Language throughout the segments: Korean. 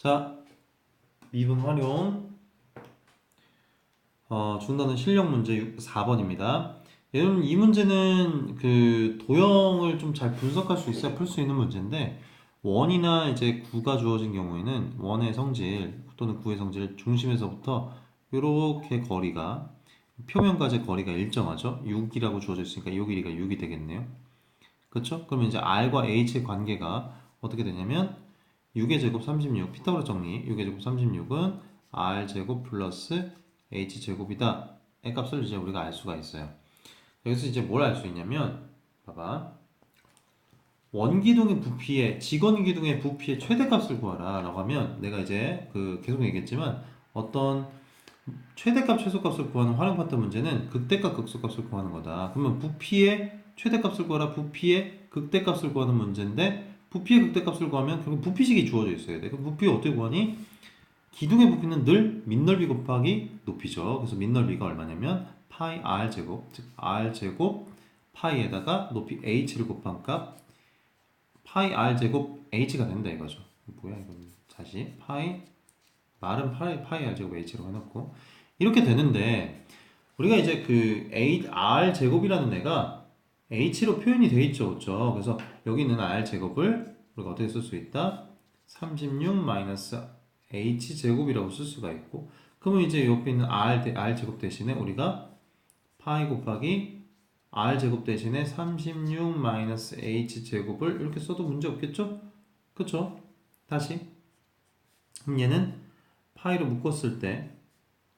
자, 미분 활용. 어, 중단은 실력 문제 4번입니다. 여러분, 이 문제는 그 도형을 좀 잘 분석할 수 있어야 풀 수 있는 문제인데, 원이나 이제 구가 주어진 경우에는 원의 성질 또는 구의 성질 중심에서부터 이렇게 거리가 표면까지 거리가 일정하죠. 6이라고 주어져 있으니까 요 길이가 6이 되겠네요. 그렇죠? 그러면 이제 r과 h의 관계가 어떻게 되냐면 6의 제곱 36 피타고라 정리 6의 제곱 36은 r 제곱 플러스 h 제곱이다. 의 값을 이제 우리가 알 수가 있어요. 여기서 이제 뭘 알 수 있냐면 봐봐. 원기둥의 부피의 직원 기둥의 부피의 최대값을 구하라 라고 하면 내가 이제 그 계속 얘기했지만 어떤 최대값 최소값을 구하는 활용 파트 문제는 극대값 극소값을 구하는 거다. 그러면 부피의 최대값을 구하라 부피의 극대값을 구하는 문제인데 부피의 극대값을 구하면 결국 부피식이 주어져 있어야 돼. 그럼 부피 어떻게 구하니? 기둥의 부피는 늘 밑넓이 곱하기 높이죠. 그래서 밑넓이가 얼마냐면 파이 r 제곱, 즉 r 제곱 파이에다가 높이 h를 곱한 값 파이 r 제곱 h가 된다 이거죠. 뭐야 이건 다시 파이 말은 파이 파이 r 제곱 h로 해놓고 이렇게 되는데 우리가 이제 그 r 제곱이라는 애가 h로 표현이 돼 있죠, 그렇죠? 그래서 여기 있는 r 제곱을 우리가 어떻게 쓸 수 있다? 36 마이너스 h 제곱이라고 쓸 수가 있고 그러면 이제 옆에 있는 r 대- r 제곱 대신에 우리가 파이 곱하기 r 제곱 대신에 36 마이너스 h 제곱을 이렇게 써도 문제 없겠죠? 그쵸? 다시 그럼 얘는 파이로 묶었을 때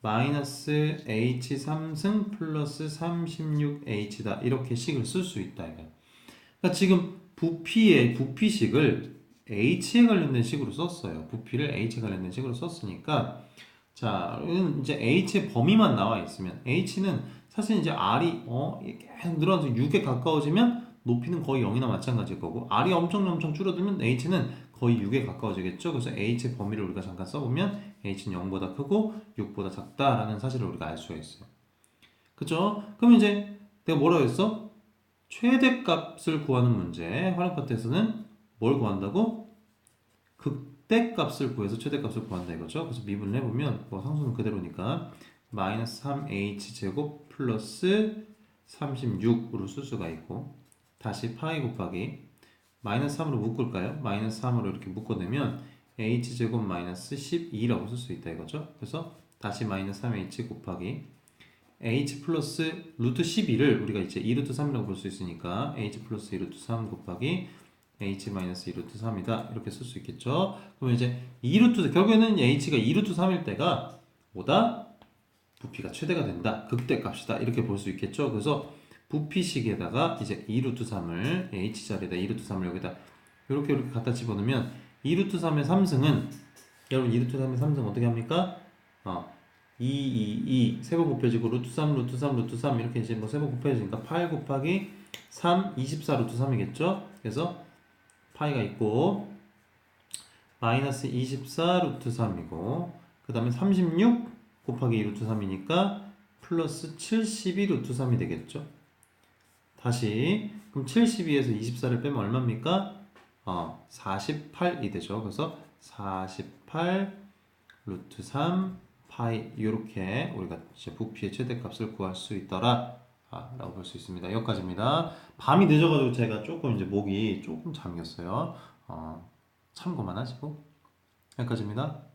마이너스 h 3승 플러스 36h다 이렇게 식을 쓸 수 있다. 그러니까 지금 부피의 부피식을 h에 관련된 식으로 썼어요. 부피를 h에 관련된 식으로 썼으니까 자, 이제 h의 범위만 나와 있으면 h는 사실 이제 r이 어 계속 늘어나서 6에 가까워지면 높이는 거의 0이나 마찬가지일 거고 r이 엄청 엄청 줄어들면 h는 거의 6에 가까워지겠죠. 그래서 h의 범위를 우리가 잠깐 써보면 h는 0보다 크고 6보다 작다라는 사실을 우리가 알 수가 있어요. 그죠? 그럼 이제 내가 뭐라고 했어? 최대값을 구하는 문제 활용 파트에서는 뭘 구한다고? 극대값을 구해서 최대값을 구한다 이거죠. 그래서 미분을 해보면 뭐 상수는 그대로니까 마이너스 3h 제곱 플러스 36으로 쓸 수가 있고 다시 파이 곱하기 마이너스 3으로 묶을까요? 마이너스 3으로 이렇게 묶어내면 h 제곱 마이너스 12라고 쓸 수 있다 이거죠. 그래서 다시 마이너스 3h 곱하기 h 플러스 루트 12를 우리가 이제 2루트 3이라고 볼 수 있으니까 h 플러스 2루트 3 곱하기 h 마이너스 2루트 3이다 이렇게 쓸 수 있겠죠. 그러면 이제 2루트 결국에는 h가 2루트 3일 때가 뭐다? 부피가 최대가 된다. 극대값이다. 이렇게 볼 수 있겠죠. 그래서 부피식에다가 이제 2루트 3을 h 자리에다 2루트 3을 여기다 이렇게 이렇게 갖다 집어넣으면 2루트 3의 3승은 여러분 2루트 3의 3승 어떻게 합니까? 어, 2, 2, 2 세 번 곱해지고 루트 3, 루트 3, 루트 3 이렇게 이제 뭐 세 번 곱해지니까 8 곱하기 3, 24 루트 3이겠죠? 그래서 파이가 있고 마이너스 24 루트 3이고 그 다음에 36 곱하기 2 루트 3이니까 플러스 72 루트 3이 되겠죠? 다시 그럼 72에서 24를 빼면 얼마입니까? 어, 48이 되죠. 그래서 48 루트 3 파이 이렇게 우리가 이제 부피의 최대값을 구할 수 있더라 아, 라고 볼 수 있습니다. 여기까지입니다. 밤이 늦어가지고 제가 조금 이제 목이 조금 잠겼어요. 어, 참고만 하시고 여기까지입니다.